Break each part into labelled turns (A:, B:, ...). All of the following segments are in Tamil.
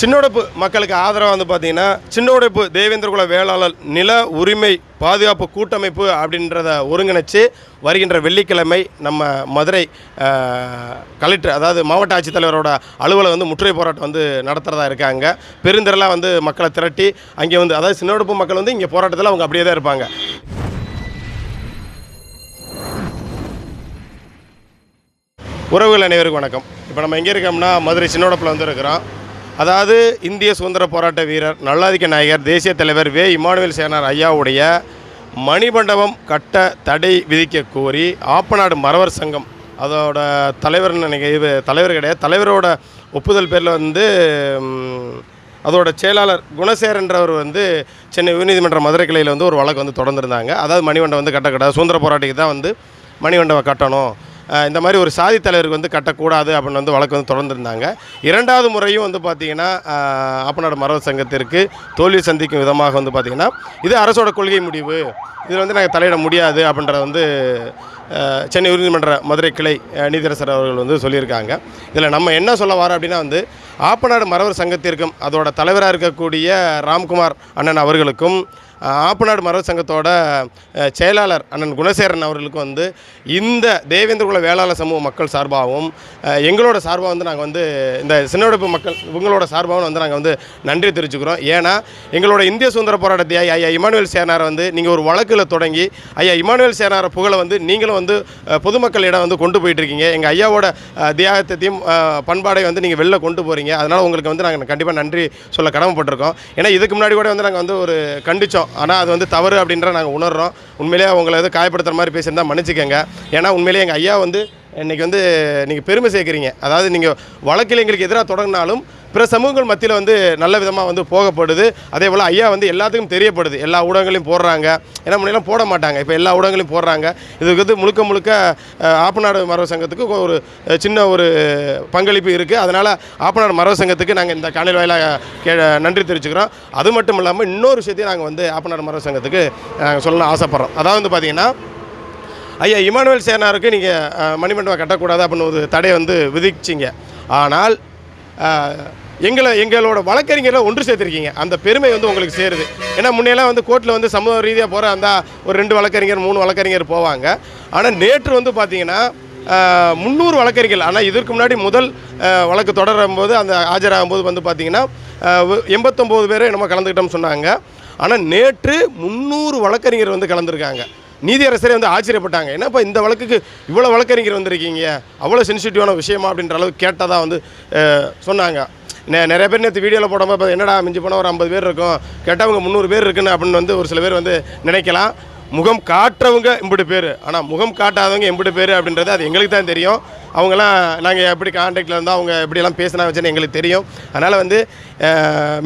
A: சின்னோடப்பு மக்களுக்கு ஆதரவாக வந்து பார்த்தீங்கன்னா சின்னோடப்பு தேவேந்திரகுல வேளாளர் நில உரிமை பாதுகாப்பு கூட்டமைப்பு அப்படின்றத ஒருங்கிணைச்சு வருகின்ற வெள்ளிக்கிழமை நம்ம மதுரை கலெக்டர் அதாவது மாவட்ட ஆட்சித்தலைவரோட அலுவலை வந்து முற்றுகை போராட்டம் வந்து நடத்துகிறதா இருக்காங்க. பெருந்திரலாக வந்து மக்களை திரட்டி அங்கே வந்து அதாவது சின்னோடப்பு மக்கள் வந்து இங்கே போராட்டத்தில் அவங்க அப்படியே தான் இருப்பாங்க. உறவுகள் அனைவருக்கும் வணக்கம். இப்போ நம்ம எங்கே இருக்கோம்னா மதுரை சின்னோடப்பில் வந்து இருக்கிறோம். அதாவது இந்திய சுதந்திர போராட்ட வீரர் நல்லாதிக்க நாயகர் தேசிய தலைவர் வே. இமானுவேல் சேனார் ஐயாவுடைய மணிமண்டபம் கட்ட தடை விதிக்க கோரி ஆப்பநாடு மறவர் சங்கம் அதோட தலைவர் நினைக்க இது தலைவர் கிடையாது தலைவரோட ஒப்புதல் பேரில் வந்து அதோட செயலாளர் குணசேரன்றவர் வந்து சென்னை உயர்நீதிமன்ற மதுரை கிளையில் வந்து ஒரு வழக்கு வந்து தொடர்ந்துருந்தாங்க. அதாவது மணிமண்டபம் வந்து கட்டக்கூடாது. சுதந்திர போராட்டிக்கு தான் வந்து மணிமண்டபம் கட்டணும். இந்த மாதிரி ஒரு சாதி தலைவருக்கு வந்து கட்டக்கூடாது அப்படின்னு வந்து வழக்கு வந்து தொடர்ந்துருந்தாங்க. இரண்டாவது முறையும் வந்து பார்த்திங்கன்னா ஆப்பநாடு மரபு சங்கத்திற்கு தோல்வி சந்திக்கும் விதமாக வந்து பார்த்திங்கன்னா இது அரசோட கொள்கை முடிவு. இதில் வந்து நாங்கள் தலையிட முடியாது அப்படின்றத வந்து சென்னை உயர்நீதிமன்ற மதுரை கிளை நீதிரசர் அவர்கள் வந்து சொல்லியிருக்காங்க. இதில் நம்ம என்ன சொல்ல வரோம் அப்படின்னா வந்து ஆப்பநாடு மரவர் சங்கத்திற்கும் அதோட தலைவராக இருக்கக்கூடிய ராம்குமார் அண்ணன் அவர்களுக்கும் ஆப்பநாடு மரவர் சங்கத்தோட செயலாளர் அண்ணன் குணசேரன் அவர்களுக்கு வந்து இந்த தேவேந்திரகுல வேளாளர் சமூக மக்கள் சார்பாகவும் எங்களோட சார்பாக வந்து நாங்கள் வந்து இந்த சின்னோடப்பு மக்கள் இவங்களோட சார்பாகவும் வந்து நாங்கள் வந்து நன்றி தெரிவிச்சுக்கிறோம். ஏன்னா எங்களோட இந்திய சுதந்திர போராட்டத்தை ஐயா இமானுவேல் சேனாரை வந்து நீங்கள் ஒரு வழக்கில் தொடங்கி ஐயா இமானுவேல் சேனாரை புகழை வந்து நீங்களும் வந்து பொதுமக்களிடம் வந்து கொண்டு போயிட்டுருக்கீங்க எங்கள் ஐயாவோட தியாகத்தையும் பண்பாடை வந்து நீங்கள் வெளில கொண்டு போகிறீங்க அதனால் உங்களுக்கு வந்து நாங்கள் கண்டிப்பாக நன்றி சொல்ல கடமைப்பட்டிருக்கோம். ஏன்னா இதுக்கு முன்னாடி கூட வந்து நாங்கள் வந்து ஒரு கண்டித்தோம் ஆனால் அது வந்து தவறு அப்படின்ற நாங்கள் உணர்கிறோம் உண்மையிலேயே அவங்கள எது காயப்படுத்துகிற மாதிரி பேசியிருந்தா மன்னிச்சிக்கங்க. ஏன்னா உண்மையிலேயே எங்கள் ஐயா வந்து இன்றைக்கி வந்து நீங்கள் பெருமை சேர்க்குறீங்க. அதாவது நீங்கள் வழக்கில் எங்களுக்கு எதிராக தொடங்கினாலும் பிற சமூகங்கள் மத்தியில் வந்து நல்ல விதமாக வந்து போகப்படுது. அதே போல் ஐயா வந்து எல்லாத்துக்கும் தெரியப்படுது. எல்லா ஊடகங்களையும் போடுறாங்க. ஏன்னா முன்னெல்லாம் போட மாட்டாங்க. இப்போ எல்லா ஊடகங்களையும் போடுறாங்க. இதுக்கு வந்து முழுக்க முழுக்க ஆப்பநாடு மரவ சங்கத்துக்கு ஒரு சின்ன ஒரு பங்களிப்பு இருக்குது அதனால் ஆப்பநாடு மரவ சங்கத்துக்கு நாங்கள் இந்த காணொலி வாயிலாக கே நன்றி தெரிவிச்சுக்கிறோம். அது மட்டும் இல்லாமல் இன்னொரு விஷயத்தையும் நாங்கள் வந்து ஆப்பநாடு மரவ சங்கத்துக்கு நாங்கள் சொல்லணும் ஆசைப்பட்றோம். அதாவது வந்து பார்த்திங்கன்னா ஐயா இமானுவேல் சேனாருக்கு நீங்கள் மணிமண்டபம் கட்டக்கூடாது அப்படின்னு ஒரு தடை வந்து விதிச்சிங்க. ஆனால் எங்களை எங்களோட வழக்கறிஞரை ஒன்று சேர்த்துருக்கீங்க. அந்த பெருமை வந்து உங்களுக்கு சேருது. ஏன்னா முன்னையெல்லாம் வந்து கோர்ட்டில் வந்து சமூக ரீதியாக போகிற அந்த ஒரு ரெண்டு வழக்கறிஞர் மூணு வழக்கறிஞர் போவாங்க. ஆனால் நேற்று வந்து பார்த்தீங்கன்னா முந்நூறு வழக்கறிஞர்கள் ஆனால் இதற்கு முன்னாடி முதல் வழக்கு தொடரும் போது அந்த ஆஜராகும்போது வந்து பார்த்திங்கன்னா எண்பத்தொம்போது பேர் நம்ம கலந்துக்கிட்டோம்னு சொன்னாங்க. ஆனால் நேற்று முந்நூறு வழக்கறிஞர் வந்து கலந்துருக்காங்க. நீதியரசரே வந்து ஆச்சரியப்பட்டாங்க. என்னப்பா இந்த வழக்குக்கு இவ்வளோ வழக்கறிஞர் வந்திருக்கீங்க? அவ்வளோ சென்சிட்டிவான விஷயமா அப்படின்ற அளவுக்கு கேட்டதாக வந்து சொன்னாங்க. நே நிறைய பேர் நேற்று வீடியோவில் போடாமல் இப்போ என்னடா மிஞ்சி போனால் ஒரு ஐம்பது பேர் இருக்கும். கேட்டவங்க முந்நூறு பேர் இருக்குன்னு அப்படின்னு வந்து ஒரு சில பேர் வந்து நினைக்கலாம். முகம் காட்டுறவங்க எம்பிட்டு பேர். ஆனால் முகம் காட்டாதவங்க எம்பிட்டு பேர் அப்படின்றது அது எங்களுக்கு தான் தெரியும். அவங்களாம் நாங்கள் எப்படி காண்டாக்டில் இருந்தோம் அவங்க எப்படியெல்லாம் பேசினா வச்சுன்னு எங்களுக்கு தெரியும். அதனால் வந்து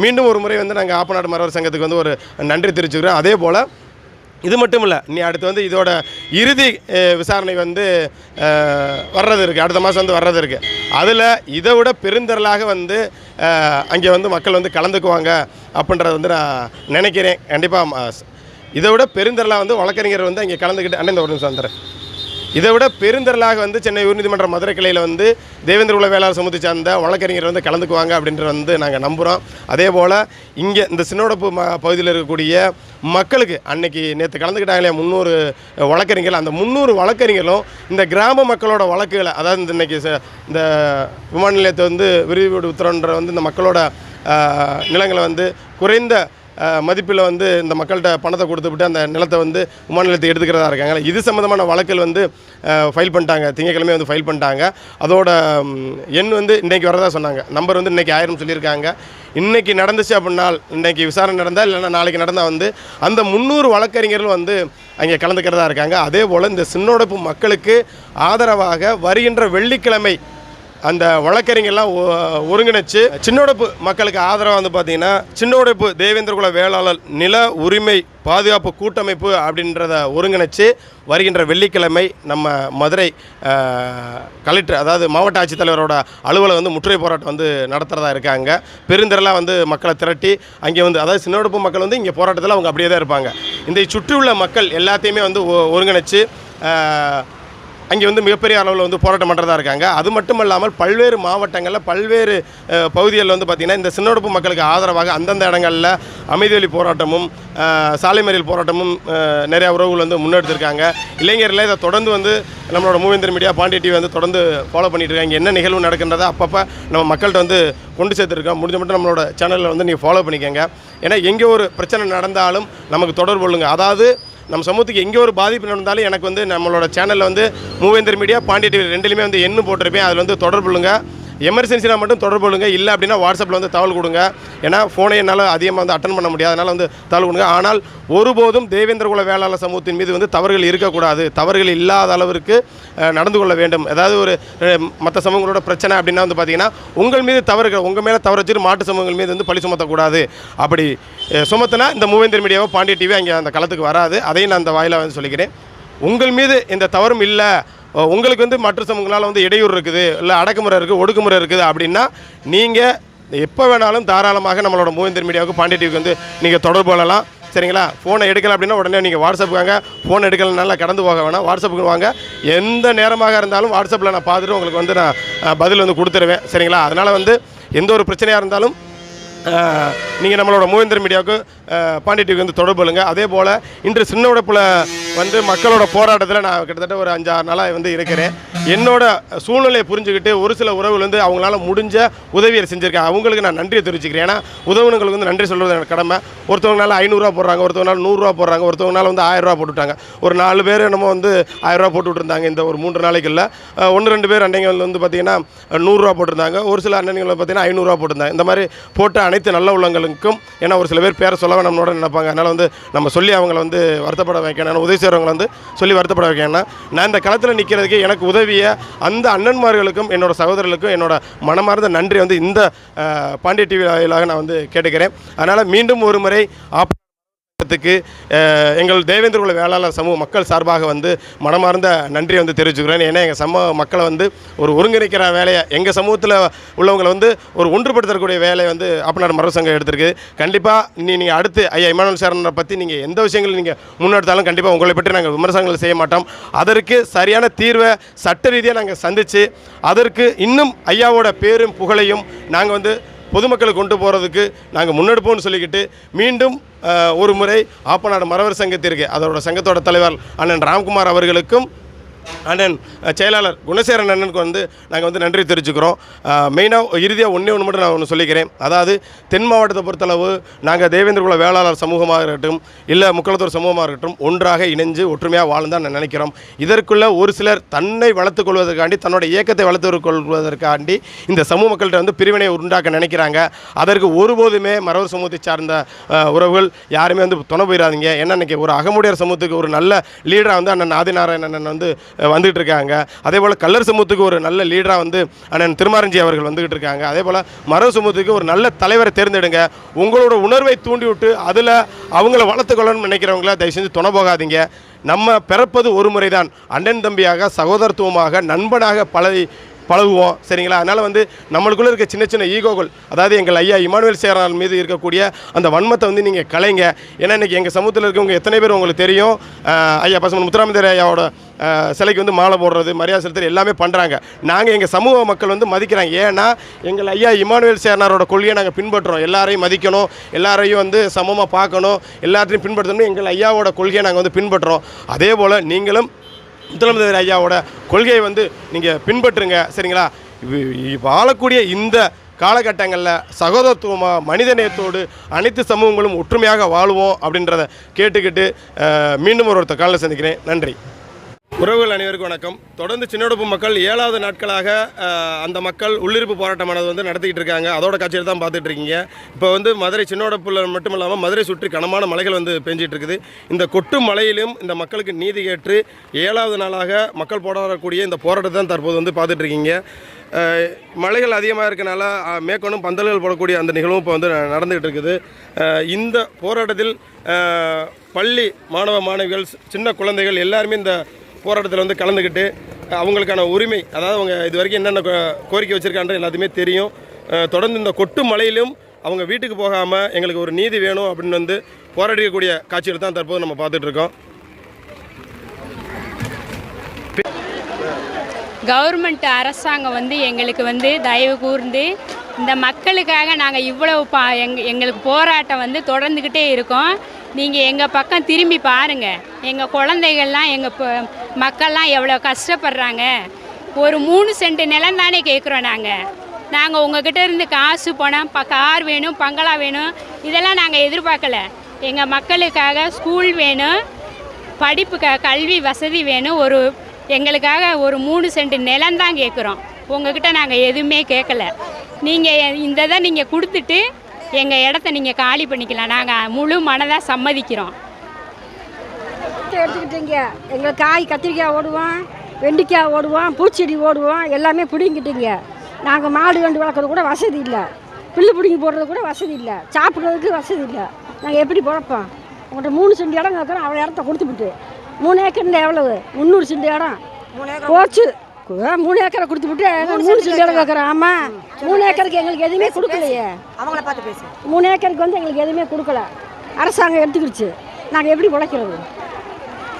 A: மீண்டும் ஒரு முறை வந்து நாங்கள் ஆப்பநாடு மரவர் சங்கத்துக்கு வந்து ஒரு நன்றி தெரிவிச்சுக்கிறோம் அதே போல் இது மட்டும் இல்லை நீ அடுத்து வந்து இதோட இறுதி விசாரணை வந்து வர்றது இருக்குது அடுத்த மாதம் வந்து வர்றது இருக்குது அதில் இதை விட பெருந்திரளாக வந்து அங்கே வந்து மக்கள் வந்து கலந்துக்குவாங்க அப்படின்றத வந்து நான் நினைக்கிறேன். கண்டிப்பாக இதை விட பெருந்திரளாக வந்து வழக்கறிஞர் வந்து அங்கே கலந்துக்கிட்டு அண்ணன் இந்த ஒரு நிமிஷம் வந்துடுறேன் இதை விட பெருந்திரளாக வந்து சென்னை உயர்நீதிமன்ற மதுரை கிளையில் வந்து தேவேந்திர குல வேளாண் சமூகத்தை சார்ந்த வழக்கறிஞர் வந்து கலந்துக்குவாங்க அப்படின்ற வந்து நாங்கள் நம்புகிறோம் அதே போல் இங்கே இந்த சின்னோடப்பு ம பகுதியில் இருக்கக்கூடிய மக்களுக்கு அன்னைக்கு நேற்று கலந்துக்கிட்டாங்களே முந்நூறு வழக்கறிஞர்கள். அந்த முந்நூறு வழக்கறிஞர்களும் இந்த கிராம மக்களோட வழக்குகளை அதாவது இந்த இன்னைக்கு ச- இந்த விமான நிலையத்தை வந்து விரிவு உத்தரவுன்ற வந்து இந்த மக்களோட நிலங்களை வந்து குறைந்த மதிப்பில் வந்து இந்த மக்கள்கிட்ட பணத்தை கொடுத்துவிட்டு அந்த நிலத்தை வந்து விமான நிலத்தை எடுத்துக்கிறதா இருக்காங்க. இது சம்மந்தமான வழக்கில் வந்து ஃபைல் பண்ணிட்டாங்க. திங்கக்கிழமை வந்து ஃபைல் பண்ணிட்டாங்க. அதோட எண் வந்து இன்றைக்கி வரதா சொன்னாங்க. நம்பர் வந்து இன்றைக்கி ஆயிரம் சொல்லியிருக்காங்க. இன்றைக்கி நடந்துச்சு அப்படின்னா இன்றைக்கி விசாரணை நடந்தால் இல்லைன்னா நாளைக்கு நடந்தால் வந்து அந்த முந்நூறு வழக்கறிஞர்கள் வந்து அங்கே கலந்துக்கிறதா இருக்காங்க. அதே போல் இந்த சின்னோடப்பு மக்களுக்கு ஆதரவாக வருகின்ற வெள்ளிக்கிழமை அந்த வழக்கறிஞர்லாம் ஒ- ஒருங்கிணைச்சு சின்னோடப்பு மக்களுக்கு ஆதரவாக வந்து பார்த்தீங்கன்னா சின்னோடப்பு தேவேந்திரகுல வேளாளர் நில உரிமை பாதுகாப்பு கூட்டமைப்பு அப்படின்றத ஒருங்கிணைச்சு வருகின்ற வெள்ளிக்கிழமை நம்ம மதுரை கலெக்டர் அதாவது மாவட்ட ஆட்சித்தலைவரோட அலுவலகம் வந்து முற்றுகை போராட்டம் வந்து நடத்துகிறதா இருக்காங்க. பெருந்திரளாக வந்து மக்களை திரட்டி அங்கே வந்து அதாவது சின்னோடப்பு மக்கள் வந்து இங்கே போராட்டத்தில் அவங்க அப்படியே தான் இருப்பாங்க. இந்த சுற்றியுள்ள மக்கள் எல்லாத்தையுமே வந்து ஒ- ஒருங்கிணைச்சு அங்கே வந்து மிகப்பெரிய அளவில் வந்து போராட்டம் பண்ணுறதா இருக்காங்க. அது மட்டும் இல்லாமல் பல்வேறு மாவட்டங்களில் பல்வேறு பகுதிகளில் வந்து பார்த்திங்கன்னா இந்த சின்னொடுப்பு மக்களுக்கு ஆதரவாக அந்தந்த இடங்களில் அமைதி போராட்டமும் சாலை மறியல் போராட்டமும் நிறையா உறவுகள் வந்து முன்னெடுத்திருக்காங்க. இளைஞர்களை இதை தொடர்ந்து வந்து நம்மளோட மூவேந்தர் மீடியா பாண்டிய டிவி வந்து தொடர்ந்து ஃபாலோ பண்ணிட்டு இருக்காங்க. என்ன நிகழ்வு நடக்கின்றதை அப்பப்போ நம்ம மக்கள்கிட்ட வந்து கொண்டு சேர்த்துருக்கோம். முடிஞ்ச மட்டும் நம்மளோட சேனலில் வந்து நீங்கள் ஃபாலோ பண்ணிக்கோங்க. ஏன்னா எங்கே ஒரு பிரச்சனை நடந்தாலும் நமக்கு தொடர்பு கொள்ளுங்க. அதாவது நம்ம சமூகத்துக்கு எங்கே ஒரு பாதிப்பு நடந்தாலும் எனக்கு வந்து நம்மளோட சேனலில் வந்து மூவேந்தர் மீடியா பாண்டிய டிவி ரெண்டுலையுமே வந்து எண்ணு போட்டிருப்பேன். அதில் வந்து தொடர்புள்ளுங்க எமர்ஜென்சினா மட்டும் தொடர்பு கொள்ளுங்க. இல்லை அப்படின்னா வாட்ஸ்அப்பில் வந்து தகவல் கொடுங்க. ஏன்னா ஃபோனை என்னால் அதிகமாக வந்து அட்டன் பண்ண முடியாது. அதனால் வந்து தகவல் கொடுங்க. ஆனால் ஒருபோதும் தேவேந்திர குல வேளாளர் சமூகத்தின் மீது வந்து தவறுகள் இருக்கக்கூடாது. தவறுகள் இல்லாத அளவிற்கு நடந்து கொள்ள வேண்டும். ஏதாவது ஒரு மற்ற சமூகங்களோட பிரச்சனை அப்படின்னா வந்து பார்த்தீங்கன்னா உங்கள் மீது தவறுகள் உங்கள் மேலே தவறு வச்சுட்டு மாட்டு சமூகங்கள் மீது வந்து பழி சுமத்தக்கூடாது. அப்படி சுமத்தினா இந்த மூவேந்தர் மீடியாவோ பாண்டிய டிவி அங்கே அந்த களத்துக்கு வராது. அதையும் நான் அந்த வாயிலாக வந்து சொல்லிக்கிறேன். உங்கள் மீது எந்த தவறும் இல்லை. உங்களுக்கு வந்து மற்ற சமூகங்களால் வந்து இடையூறு இருக்குது இல்லை அடக்குமுறை இருக்குது ஒடுக்குமுறை இருக்குது அப்படின்னா நீங்கள் எப்போ வேணாலும் தாராளமாக நம்மளோட மூவேந்தர் மீடியாவுக்கு பாண்டிய டிவிக்கு வந்து நீங்கள் தொடர்பு கொள்ளலாம். சரிங்களா? ஃபோனை எடுக்கலை அப்படின்னா உடனே நீங்கள் வாட்ஸ்அப்புக்கு வாங்க. ஃபோன் எடுக்கலனால கடந்து போக வேணாம். வாட்ஸ்அப்புக்கு வாங்க. எந்த நேரமாக இருந்தாலும் வாட்ஸ்அப்பில் நான் பார்த்துட்டு உங்களுக்கு வந்து நான் பதில் வந்து கொடுத்துருவேன். சரிங்களா? அதனால் வந்து எந்த ஒரு பிரச்சனையாக இருந்தாலும் நீங்கள் நம்மளோட மூவேந்தர் மீடியாவுக்கு அஹ், பாண்டி டிவிக்கு வந்து தொடர்பு கொள்ளுங்கள் அதே போல் இன்று சின்ன உடப்பில் வந்து மக்களோட போராட்டத்தில் நான் கிட்டத்தட்ட ஒரு அஞ்சாறு நாளாக வந்து இருக்கிறேன். என்னோட சூழ்நிலையை புரிஞ்சுக்கிட்டு ஒரு சில உறவுகள் வந்து அவங்களால முடிஞ்ச உதவியை செஞ்சுருக்கேன். அவங்களுக்கு நான் நன்றியை தெரிவிச்சுக்கிறேன். ஏன்னா உதவுனங்களுக்கு வந்து நன்றி சொல்கிறது எனக்கு கடமை. ஒருத்தவங்களால ஐநூறுரூவா போடுறாங்க ஒருத்தவங்களால நூறுரூவா போடுறாங்க ஒருத்தவங்களால வந்து ஆயிரரூவா போட்டுவிட்டாங்க ஒரு நாலு பேர் என்னமோ வந்து ஆயிரரூவா போட்டு விட்டுருந்தாங்க இந்த ஒரு மூன்று நாளைக்குள்ள ஒன்று ரெண்டு பேர் அன்னைகள் வந்து பார்த்திங்கன்னா நூறுரூவா போட்டிருந்தாங்க. ஒரு சில அண்ணன்கள் பார்த்தீங்கன்னா ஐநூறுரூவா போட்டிருந்தாங்க. இந்த மாதிரி போட்ட அனைத்து நல்ல உள்ளங்களுக்கும் ஏன்னா ஒரு சில பேர் பேரை சொல்ல நம்மளோட நினைப்பாங்க. அதனால் வந்து நம்ம சொல்லி அவங்கள வந்து வருத்தப்பட வைக்கணும். உதவி செய்கிறவங்களை வந்து சொல்லி வருத்தப்பட வைக்கேன்னா நான் இந்த களத்தில் நிற்கிறதுக்கு எனக்கு உதவிய அந்த அண்ணன்மார்களுக்கும் என்னோட சகோதரர்களுக்கும் என்னோட மனமார்ந்த நன்றி வந்து இந்த பாண்டிய டிவி வாயிலாக நான் வந்து கேட்டுக்கிறேன். அதனால் மீண்டும் ஒரு முறை ஆப் எங்கள் தேவேந்திரகுல வேளாளர் சமூக மக்கள் சார்பாக வந்து மனமார்ந்த நன்றியை வந்து தெரிவிச்சுக்கிறேன். ஏன்னா எங்கள் சமூக மக்களை வந்து ஒரு ஒருங்கிணைக்கிற வேலையை எங்கள் சமூகத்தில் உள்ளவங்களை வந்து ஒரு ஒன்றுபடுத்தக்கூடிய வேலையை வந்து அப்பநாடு மரபு சங்கம் எடுத்திருக்கு. கண்டிப்பாக நீ நீங்கள் அடுத்து ஐயா இமானுவல் சேரனை பற்றி நீங்கள் எந்த விஷயங்களும் நீங்கள் முன்னெடுத்தாலும் கண்டிப்பாக உங்களை பற்றி நாங்கள் விமர்சனங்கள் செய்ய மாட்டோம். அதற்கு சரியான தீர்வை சட்ட ரீதியாக நாங்கள் சந்தித்து அதற்கு இன்னும் ஐயாவோட பேரும் புகழையும் நாங்கள் வந்து பொதுமக்களை கொண்டு போகிறதுக்கு நாங்கள் முன்னெடுப்போம்னு சொல்லிக்கிட்டு மீண்டும் ஒரு முறை ஆப்பநாடு மரவர் சங்கத்திற்கு அதோட சங்கத்தோட தலைவர் அண்ணன் ராம்குமார் அவர்களுக்கும் அண்ணன் செயலாளர் குணசேரன் அண்ணனுக்கு வந்து நாங்கள் வந்து நன்றி தெரிவிச்சுக்கிறோம். மெயினாக இறுதியாக ஒன்றே ஒன்று மட்டும் நான் ஒன்று சொல்லிக்கிறேன். அதாவது தென் மாவட்டத்தை பொறுத்தளவு நாங்கள் தேவேந்திரகுல வேளாளர் சமூகமாக இருக்கட்டும் இல்லை முக்களத்தூர் சமூகமாக இருக்கட்டும் ஒன்றாக இணைஞ்சு ஒற்றுமையாக வாழ்ந்தான் நான் நினைக்கிறோம். இதற்குள்ள ஒரு சிலர் தன்னை வளர்த்துக் கொள்வதற்காண்டி தன்னோட இயக்கத்தை வளர்த்து கொள்வதற்காண்டி இந்த சமூக மக்கள்கிட்ட வந்து பிரிவினை உண்டாக்க நினைக்கிறாங்க. அதற்கு ஒருபோதுமே மரவர் சமூகத்தை சார்ந்த உறவுகள் யாருமே வந்து துணை போயிடாதீங்க ஏன்னா இன்றைக்கி ஒரு அகமுடையர் சமூகத்துக்கு ஒரு நல்ல லீடராக வந்து அண்ணன் ஆதிநாராயணன் அண்ணன் வந்து வந்துகிட்டு இருக்காங்க. அதே போல் கல்லர் சமூகத்துக்கு ஒரு நல்ல லீடராக வந்து அண்ணன் திருமாரஞ்சி அவர்கள் வந்துகிட்டு இருக்காங்க. அதே போல் மரவர் சமூகத்துக்கு ஒரு நல்ல தலைவரை தேர்ந்தெடுங்க. உங்களோட உணர்வை தூண்டி விட்டு அதில் அவங்கள வளர்த்துக்கொள்ளணும்னு நினைக்கிறவங்கள தயவு செஞ்சு துணை போகாதீங்க. நம்ம பிறப்பது ஒரு முறைதான். அண்ணன் தம்பியாக சகோதரத்துவமாக நண்பனாக பழகி பழகுவோம் சரிங்களா? அதனால் வந்து நம்மளுக்குள்ளே இருக்க சின்ன சின்ன ஈகோகள் அதாவது எங்கள் ஐயா இமானுவேல் சேரனால் மீது இருக்கக்கூடிய அந்த வன்மத்தை வந்து நீங்கள் கலைங்க ஏன்னா இன்றைக்கி எங்கள் சமூகத்தில் இருக்கவங்க எத்தனை பேர் உங்களுக்கு தெரியும்? ஐயா பசுமன் முத்துராமந்தர் ஐயாவோட சிலைக்கு வந்து மாலை போடுறது மரியாதை செலுத்துறது எல்லாமே பண்ணுறாங்க நாங்கள் எங்கள் சமூக மக்கள் வந்து மதிக்கிறாங்க. ஏன்னா எங்கள் ஐயா இமானுவேல் சேரனாரோட கொள்கையை நாங்கள் பின்பற்றுறோம். எல்லாரையும் மதிக்கணும் எல்லாரையும் வந்து சமமாக பார்க்கணும் எல்லாத்தையும் பின்பற்றணும் எங்கள் ஐயாவோட கொள்கையை நாங்கள் வந்து பின்பற்றுறோம். அதே போல் நீங்களும் முதலமைச்சர் ஐயாவோட கொள்கையை வந்து நீங்கள் பின்பற்றுங்க சரிங்களா? வாழக்கூடிய இந்த காலகட்டங்களில் சகோதரத்துவமாக மனிதநேயத்தோடு அனைத்து சமூகங்களும் ஒற்றுமையாக வாழுவோம் அப்படின்றத கேட்டுக்கிட்டு மீண்டும் ஒரு ஒருத்தர் காலையில் சந்திக்கிறேன். நன்றி. உறவுகள் அனைவருக்கும் வணக்கம். தொடர்ந்து சின்னொடுப்பு மக்கள் ஏழாவது நாட்களாக அந்த மக்கள் உள்ளிருப்பு போராட்டமானது வந்து நடத்திக்கிட்டு இருக்காங்க. அதோட காட்சியில் தான் பார்த்துட்டு இருக்கீங்க. இப்போ வந்து மதுரை சின்னொடப்புல மட்டும் இல்லாமல் மதுரை சுற்றி கனமான மலைகள் வந்து பெஞ்சிட்டு இருக்குது. இந்த கொட்டு மலையிலும் இந்த மக்களுக்கு நீதி கேட்டு ஏழாவது நாளாக மக்கள் போராடக்கூடிய இந்த போராட்டத்தை தான் தற்போது வந்து பார்த்துட்டு இருக்கீங்க. மலைகள் அதிகமாக இருக்கனால மேற்கொண்டும் பந்தல்கள் போடக்கூடிய அந்த நிகழ்வும் இப்போ வந்து நடந்துகிட்டு இருக்குது. இந்த போராட்டத்தில் பள்ளி மாணவ மாணவிகள் சின்ன குழந்தைகள் எல்லாருமே இந்த போராட்டத்தில் வந்து கலந்துக்கிட்டு அவங்களுக்கான உரிமை அதாவது அவங்க இது வரைக்கும் என்னென்ன கோ- கோரிக்கை வச்சுருக்கான்ற எல்லாத்தையுமே தெரியும். தொடர்ந்து இந்த கொட்டு மலையிலும் அவங்க வீட்டுக்கு போகாமல் எங்களுக்கு ஒரு நீதி வேணும் அப்படின்னு வந்து போராடிக்கக்கூடிய காட்சிகள் தான் தற்போது நம்ம பார்த்துட்டு இருக்கோம்.
B: கவர்மெண்ட் அரசாங்கம் வந்து எங்களுக்கு வந்து தயவு கூர்ந்து இந்த மக்களுக்காக நாங்கள் இவ்வளவு பா எங் எங்களுக்கு போராட்டம் வந்து தொடர்ந்துக்கிட்டே இருக்கோம். நீங்கள் எங்கள் பக்கம் திரும்பி பாருங்கள் எங்கள் குழந்தைகள்லாம் எங்கள் ப- மக்கள்லாம் எவ்வளோ கஷ்டப்படுறாங்க? ஒரு மூணு சென்ட் நிலம் தானே கேட்குறோம் நாங்கள் நாங்கள் உங்ககிட்ட இருந்து காசு பணம் ப கார் வேணும் பங்களா வேணும் இதெல்லாம் நாங்கள் எதிர்பார்க்கல. எங்கள் மக்களுக்காக ஸ்கூல் வேணும் படிப்புக்காக கல்வி வசதி வேணும் ஒரு எங்களுக்காக ஒரு மூணு சென்ட் நிலம் தான் கேட்குறோம். உங்ககிட்ட நாங்கள் எதுவுமே கேட்கல. நீங்கள் இந்த இதை நீங்கள் கொடுத்துட்டு எங்கள் இடத்த நீங்கள் காலி பண்ணிக்கலாம். நாங்கள் முழு மனதாக சம்மதிக்கிறோம்.
C: எடுத்துக்கிட்டீங்க. எங்களுக்கு காய் கத்திரிக்காய் ஓடுவோம் வெண்டிக்காய் ஓடுவோம் பூச்செடி ஓடுவோம் எல்லாமே பிடிங்கிட்டீங்க நாங்கள் மாடு கண்டு வளர்க்குறது கூட வசதி இல்லை. புல்லு பிடிங்கி போடுறது கூட வசதி இல்லை. சாப்பிட்றதுக்கு வசதி இல்லை. நாங்கள் எப்படி பிழைப்போம் உங்கள்கிட்ட மூணு சென்ட் இடம் கேட்குறோம் அவ்வளோ இடத்த கொடுத்துவிட்டு மூணு ஏக்கர் எவ்வளவு? முந்நூறு சென்ட் இடம். போச்சு. மூணு ஏக்கரை கொடுத்துவிட்டு மூணு சென்ட் இடம் கேட்குறோம் ஆமாம் மூணு ஏக்கருக்கு எங்களுக்கு எதுவுமே கொடுக்கலையே.
D: அவங்கள பார்த்து பேசு.
C: மூணு ஏக்கருக்கு வந்து எங்களுக்கு எதுவுமே கொடுக்கல. அரசாங்கம் எடுத்துக்கிடுச்சு நாங்கள் எப்படி பிழைக்கிறது?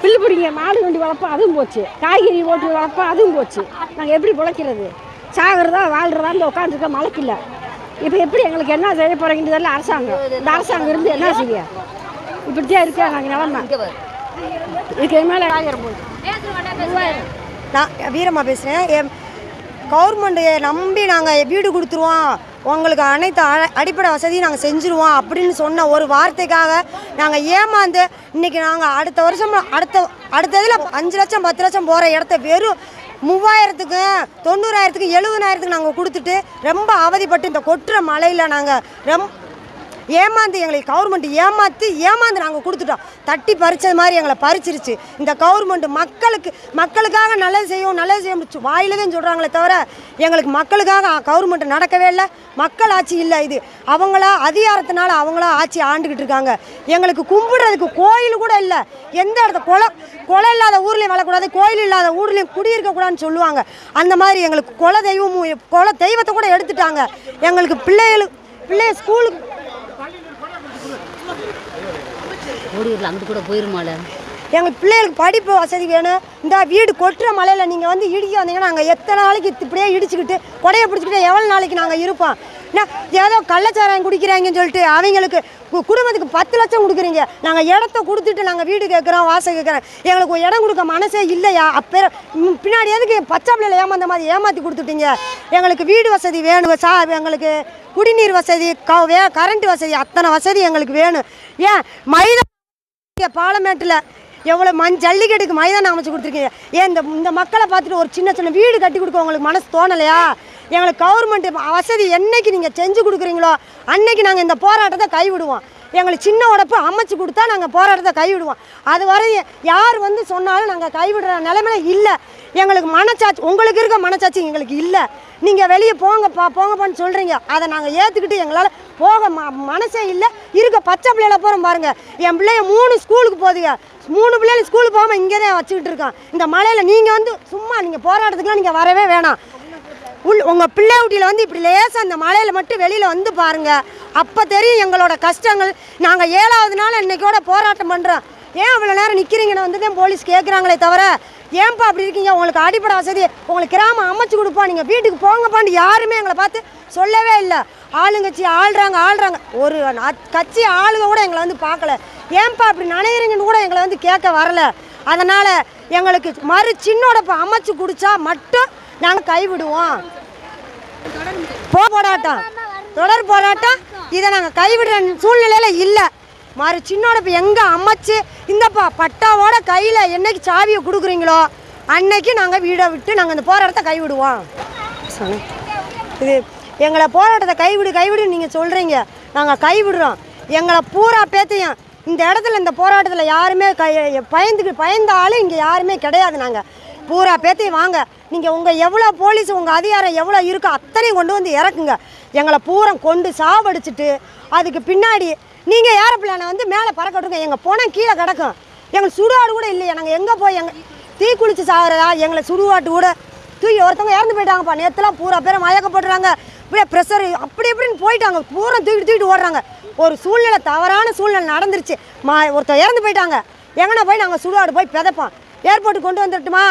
C: பில்லு பிடிங்க மாடு வண்டி வளர்ப்போம் அதுவும் போச்சு. காய்கறி ஓட்டு வளர்ப்போம் அதுவும் போச்சு. நாங்கள் எப்படி பிழைக்கிறது? சாகிறதா வாழ்கிறதா இந்த உட்காந்துருக்க மழைக்கு இல்லை. இப்போ எப்படி எங்களுக்கு என்ன செய்ய போகிறீங்கன்னு தெரியல அரசாங்கம். இந்த அரசாங்கம் இருந்து என்ன செய்ய? இப்படித்தான் இருக்கா நாங்கள் நிலமை. இதுக்கு மேலே ஆயிரம் போகுது
D: நான் வீரம்மா பேசுகிறேன் கவர்மெண்ட்டை நம்பி நாங்கள் வீடு கொடுத்துருவோம். உங்களுக்கு அனைத்து அடிப்படை வசதியும் நாங்கள் செஞ்சுருவோம் அப்படின்னு சொன்ன ஒரு வார்த்தைக்காக நாங்கள் ஏமாந்து இன்னைக்கு நாங்கள் அடுத்த வருஷம் அடுத்த அடுத்த இதில் அஞ்சு லட்சம் பத்து லட்சம் போகிற இடத்த வெறும் மூவாயிரத்துக்கு தொண்ணூறாயிரத்துக்கு எழுபதாயிரத்துக்கு நாங்கள் கொடுத்துட்டு ரொம்ப அவதிப்பட்டு இந்த கொட்டுற மழையில் நாங்கள் ரொம்ப ஏமாந்து எங்களை கவர்மெண்ட் ஏமாற்றி ஏமாந்து நாங்கள் கொடுத்துட்டோம். தட்டி பறிச்சது மாதிரி எங்களை பறிச்சிருச்சு. இந்த கவர்மெண்ட் மக்களுக்கு மக்களுக்காக நல்லது செய்யும் நல்லது செய்யும் முடிச்சு வாயில தான் சொல்கிறாங்களே தவிர எங்களுக்கு மக்களுக்காக கவர்மெண்ட் நடக்கவே இல்லை. மக்கள் ஆட்சி இல்லை இது. அவங்களா அதிகாரத்தினால அவங்களா ஆட்சி ஆண்டுக்கிட்டு இருக்காங்க. எங்களுக்கு கும்பிடுறதுக்கு கோயில் கூட இல்லை. எந்த இடத்த கொலை கொலை இல்லாத ஊர்லேயும் வரக்கூடாது கோயில் இல்லாத ஊர்லேயும் குடியிருக்கக்கூடாதுன்னு சொல்லுவாங்க. அந்த மாதிரி எங்களுக்கு குல தெய்வமும் குல தெய்வத்தை கூட எடுத்துட்டாங்க. எங்களுக்கு பிள்ளைகளுக்கு பிள்ளைய ஸ்கூலுக்கு
E: ஓடியூரில் அங்கிட்டு கூட போயிருமால?
D: எங்களுக்கு பிள்ளைகளுக்கு படிப்பு வசதி வேணும். இந்த வீடு கொட்டுற மலையில் நீங்கள் வந்து இடிக்க வந்தீங்கன்னா நாங்கள் எத்தனை நாளைக்கு இப்படியே இடிச்சுக்கிட்டு கொடையை பிடிச்சிக்கிட்டு எவ்வளோ நாளைக்கு நாங்கள் இருப்போம்? என்ன ஏதோ கள்ளச்சாராயம் குடிக்கிறாங்கன்னு சொல்லிட்டு அவங்களுக்கு கு- குடும்பத்துக்கு பத்து லட்சம் கொடுக்குறீங்க. நாங்கள் இடத்த கொடுத்துட்டு நாங்கள் வீடு கேட்குறோம் வாசல் கேட்குறோம். எங்களுக்கு இடம் கொடுக்க மனசே இல்லையா? அப்போ பின்னாடி எதுக்கு பச்சை பிள்ளைல ஏமாந்த மாதிரி ஏமாற்றி கொடுத்துட்டீங்க? எங்களுக்கு வீடு வசதி வேணும் சா எங்களுக்கு குடிநீர் வசதி க வே கரண்ட் வசதி அத்தனை வசதி எங்களுக்கு வேணும். ஏன் மைதா பாலமேட்டில் எவ்வளோ மண் ஜல்லிக்கட்டுக்கு மைதானம் அமைச்சு கொடுத்துருக்கீங்க. ஏன் இந்த இந்த மக்களை பார்த்துட்டு ஒரு சின்ன சின்ன வீடு கட்டி கொடுக்க உங்களுக்கு மனசு தோணலையா? எங்களுக்கு கவர்மெண்ட் வசதி என்னைக்கு நீங்கள் செஞ்சு கொடுக்குறீங்களோ அன்னைக்கு நாங்கள் இந்த போராட்டத்தை கைவிடுவோம். எங்களுக்கு சின்ன உடப்பு அமைச்சு கொடுத்தா நாங்கள் போராட்டத்தை கைவிடுவோம். அது வரை யார் வந்து சொன்னாலும் நாங்கள் கைவிடுற நிலைமையில இல்லை. எங்களுக்கு மனச்சாட்சி உங்களுக்கு இருக்க மனச்சாட்சி எங்களுக்கு இல்லை. நீங்கள் வெளியே போங்கப்பா போங்கப்பான்னு சொல்கிறீங்க அதை நாங்கள் ஏற்றுக்கிட்டு எங்களால் போக ம மனசே இல்லை. இருக்க பச்சை பிள்ளையில போகிறோம் பாருங்கள் என் பிள்ளைய மூணு ஸ்கூலுக்கு போகுதுங்க மூணு பிள்ளைகள் ஸ்கூலுக்கு போகாமல் இங்கே தான் வச்சுக்கிட்டு இருக்கான். இந்த மழையில் நீங்கள் வந்து சும்மா நீங்கள் போராட்டத்துக்குலாம் நீங்கள் வரவே வேணாம். உள் உங்கள் பிள்ளை ஊட்டியில் வந்து இப்படி லேசாக அந்த மழையில் மட்டும் வெளியில் வந்து பாருங்கள் அப்போ தெரியும் எங்களோட கஷ்டங்கள். நாங்கள் ஏழாவது நாள் இன்றைக்கோட போராட்டம் பண்ணுறோம் ஏன் அவ்வளோ நேரம் நிற்கிறீங்கன்னு வந்து தான் போலீஸ் கேட்குறாங்களே தவிர ஏன்பா அப்படி இருக்கீங்க? உங்களுக்கு அடிப்படை வசதி உங்களுக்கு கிராமம் அமைச்சு கொடுப்போம் நீங்கள் வீட்டுக்கு போங்கப்பான்னு யாருமே எங்களை பார்த்து சொல்லவே இல்லை. ஆளுங்கட்சி ஆள்றாங்க ஆள்றாங்க. ஒரு நா- கட்சி ஆளுங்க கூட எங்களை வந்து பார்க்கல. ஏன்பா அப்படி நினைக்கிறீங்கன்னு கூட எங்களை வந்து கேட்க வரல. அதனால் எங்களுக்கு மறு சின்னோடப்ப அமைச்சு குடிச்சா மட்டும் நாங்கள் கைவிடுவோம். போ போராட்டம். தொடர் போராட்டம். இதை நாங்கள் கைவிடுற சூழ்நிலையில் இல்லை. மறு சின்னோட இப்போ எங்கே அமைச்சு இந்தப்பா பட்டாவோட கையில் என்னைக்கு சாவியை கொடுக்குறீங்களோ அன்னைக்கு நாங்கள் வீடை விட்டு நாங்கள் இந்த போராட்டத்தை கைவிடுவோம். சொன்னேன். இது எங்களை போராட்டத்தை கைவிடு கைவிடு நீங்கள் சொல்கிறீங்க நாங்கள் கைவிடுறோம். எங்களை பூரா பேத்தையும் இந்த இடத்துல இந்த போராட்டத்தில் யாருமே கை பயந்துக்கு பயந்த ஆள் இங்கே யாருமே கிடையாது நாங்கள் பூரா பேத்தையும் வாங்க. நீங்கள் உங்கள் எவ்வளோ போலீஸ் உங்கள் அதிகாரம் எவ்வளோ இருக்கோ அத்தனையும் கொண்டு வந்து இறக்குங்க. எங்களை பூரம் கொண்டு சாவடிச்சிட்டு அதுக்கு பின்னாடி நீங்கள் ஏரோப்ளேனை வந்து மேலே பறக்க விடுங்க எங்கள் போனால் கீழே கிடக்கும். எங்களுக்கு சுடுகாடு கூட இல்லையா. நாங்கள் எங்கே போய் எங்கள் தீ குளிச்சு சாகுறதா எங்களை சுடுகாட்டு கூட தூக்கி ஒருத்தவங்க இறந்து போயிட்டாங்கப்பா. நேற்றுலாம் பூரா பேரை மயக்கப்படுறாங்க. இப்படியே ப்ரெஷர் அப்படி இப்படின்னு போயிட்டாங்க. பூரா தூக்கிட்டு தூக்கிட்டு ஓடுறாங்க. ஒரு சூழ்நிலை தவறான சூழ்நிலை நடந்துருச்சு. மா ஒருத்தர் இறந்து போயிட்டாங்க. எங்கன்னா போய் நாங்கள் சுடுகாடு போய் பிதப்போம் ஏர்போர்ட்டுக்கு கொண்டு வந்துட்டுமா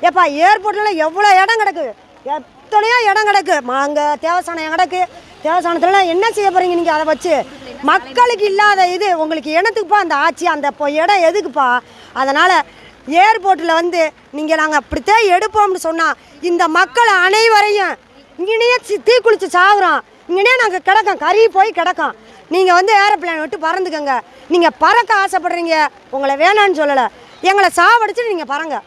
D: ஏப்பா ஏர்போர்ட்டில் எவ்வளோ இடம் கிடக்கு? எத்தனையோ இடம் கிடக்கு. அங்கே தேவசானம் கிடக்கு. தேவசானத்துலலாம் என்ன செய்ய போகிறீங்க நீங்கள் அதை வச்சு? மக்களுக்கு இல்லாத இது உங்களுக்கு இனத்துக்குப்பா அந்த ஆட்சி அந்த இப்போ இடம் எதுக்குப்பா? அதனால் ஏர்போர்ட்டில் வந்து நீங்கள் நாங்கள் அப்படித்தான் எடுப்போம்னு சொன்னால் இந்த மக்கள் அனைவரையும் இங்கேயே சி- தீ சாகுறோம் இங்கேயே நாங்கள் கிடக்கோம் கறி போய் கிடக்கோம். நீங்கள் வந்து ஏரோப்ளேன் விட்டு பறந்துக்கோங்க. நீங்கள் பறக்க ஆசைப்படுறீங்க. உங்களை வேணான்னு சொல்லலை. எங்களை சாவடிச்சுட்டு நீங்கள் பறங்க.